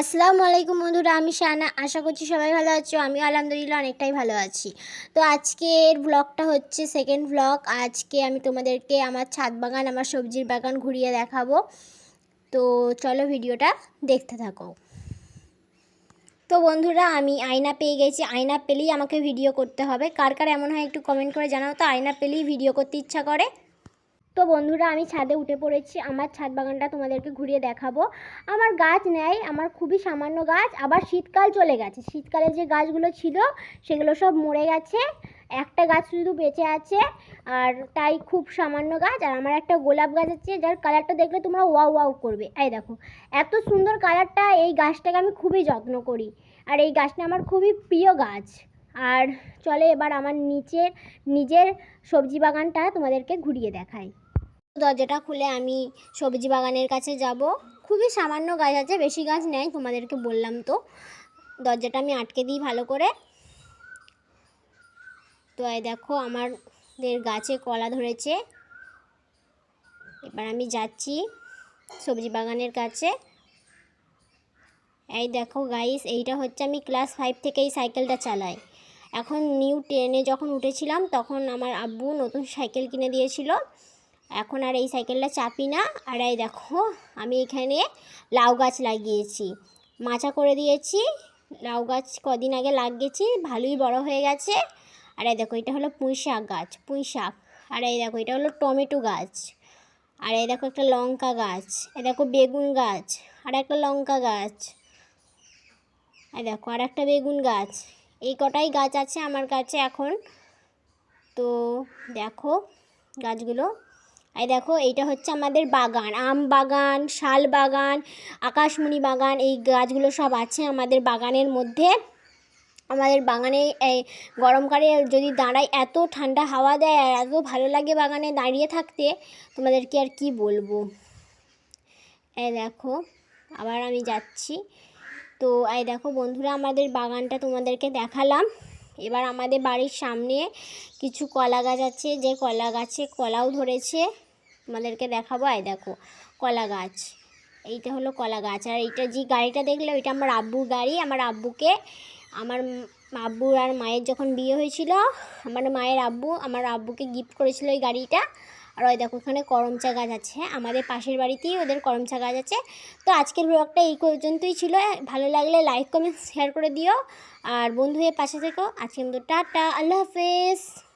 আসসালামু আলাইকুম বন্ধুরা, আমি শানা। আশা করছি সবাই ভালো আছো। আমি আলহামদুলিল্লাহ অনেকটাই ভালো আছি। তো আজকের ব্লগটা হচ্ছে সেকেন্ড ব্লগ আজকে আমি তোমাদেরকে আমার ছাদ বাগান, আমার সবজির বাগান ঘুরিয়ে দেখাবো। তো চলো ভিডিওটা দেখতে থাকো। তো বন্ধুরা, আমি আয়না পেয়ে গেছি। আয়না পেলেই আমাকে ভিডিও করতে হবে। কার কার এমন হয় একটু কমেন্ট করে জানাও তো। আয়না পেলেই ভিডিও করতে ইচ্ছা করে। তো বন্ধুরা, আমি ছাদে উঠে পড়েছি। আমার ছাদ বাগানটা তোমাদেরকে ঘুরিয়ে দেখাবো। আমার গাছ নেই, আমার খুবই সামান্য গাছ। আবার শীতকাল চলে গেছে। শীতকালে যে গাছগুলো ছিল, সেগুলো সব মরে গেছে। একটা গাছ শুধু বেঁচে আছে, আর তাই খুব সামান্য গাছ। আর আমার একটা গোলাপ গাছ আছে, যার কালারটা দেখলে তোমরা ওয়াও ওয়াও করবে। এই দেখো, এত সুন্দর কালারটা এই গাছটাকে আমি খুবই যত্ন করি। আর এই গাছটা আমার খুবই প্রিয় গাছ। আর চলে এবার আমার নিচের, নিজের সবজি বাগানটা তোমাদেরকে ঘুরিয়ে দেখাই। দরজাটা খুলে আমি সবজি বাগানের কাছে যাব। খুবই সামান্য গাছ আছে, বেশি গাছ নেই, তোমাদেরকে বললাম তো। দরজাটা আমি আটকে দিই ভালো করে। তো এই দেখো, আমাদের গাছে কলা ধরেছে। এবার আমি যাচ্ছি সবজি বাগানের কাছে। এই দেখো গাইস এইটা হচ্ছে আমি ক্লাস ফাইভ থেকে এই সাইকেলটা চালাই। এখন নিউ টেনে যখন উঠেছিলাম, তখন আমার আব্বু নতুন সাইকেল কিনে দিয়েছিল। এখন আর এই সাইকেলটা চাপি না। আর এই দেখো, আমি এখানে লাউ গাছ লাগিয়েছি। মাচা করে দিয়েছি। লাউ গাছ কদিন আগে লাগিয়েছি, ভালোই বড় হয়ে গেছে। আর এই দেখো, এটা হলো পুঁই শাক গাছ, পুঁই শাক। আর এই দেখো, এটা হলো টমেটো গাছ। আর এই দেখো, একটা লঙ্কা গাছ। এই দেখো, বেগুন গাছ। আর একটা লঙ্কা গাছ। এই দেখো, আর একটা বেগুন গাছ। এই কটাই গাছ আছে আমার কাছে এখন। তো দেখো গাছগুলো। এই দেখো, এইটা হচ্ছে আমাদের বাগান। আম বাগান, শাল বাগান, আকাশমণি বাগান, এই গাছগুলো সব আছে আমাদের বাগানের মধ্যে। আমাদের বাগানে এই গরমকালে যদি দাঁড়াই এত ঠান্ডা হাওয়া দেয় আর এত ভালো লাগে বাগানে দাঁড়িয়ে থাকতে, তোমাদেরকে আর কি বলব? এই দেখো, আবার আমি যাচ্ছি। তো এই দেখো বন্ধুরা, আমাদের বাগানটা তোমাদেরকে দেখালাম। এবার আমাদের বাড়ির সামনে কিছু কলা গাছ আছে। যে কলা গাছে কলাও ধরেছে, তোমাদেরকে দেখাবো। এই দেখো, কলা গাছ। এইটা হলো কলা গাছ। আর এইটা যে গাড়িটা দেখলে, ওইটা আমার আব্বুর গাড়ি। আমার আব্বুকে, আমার আব্বুর আর মায়ের যখন বিয়ে হয়েছিল, আমার মায়ের আব্বু, আমার আব্বুকে গিফট করেছিল ওই গাড়িটা। আর ওই দেখো ওখানে করমচা গাছ আছে। আমাদের পাশের বাড়িতেই ওদের করমচা গাছ আছে। তো আজকের ব্লগটা এই পর্যন্তই ছিল। ভালো লাগলে লাইক কমেন্ট শেয়ার করে দিও। আর বন্ধু হয়ে পাশে থেকো। আজকে মতো টাটা। আল্লাহ হাফেজ।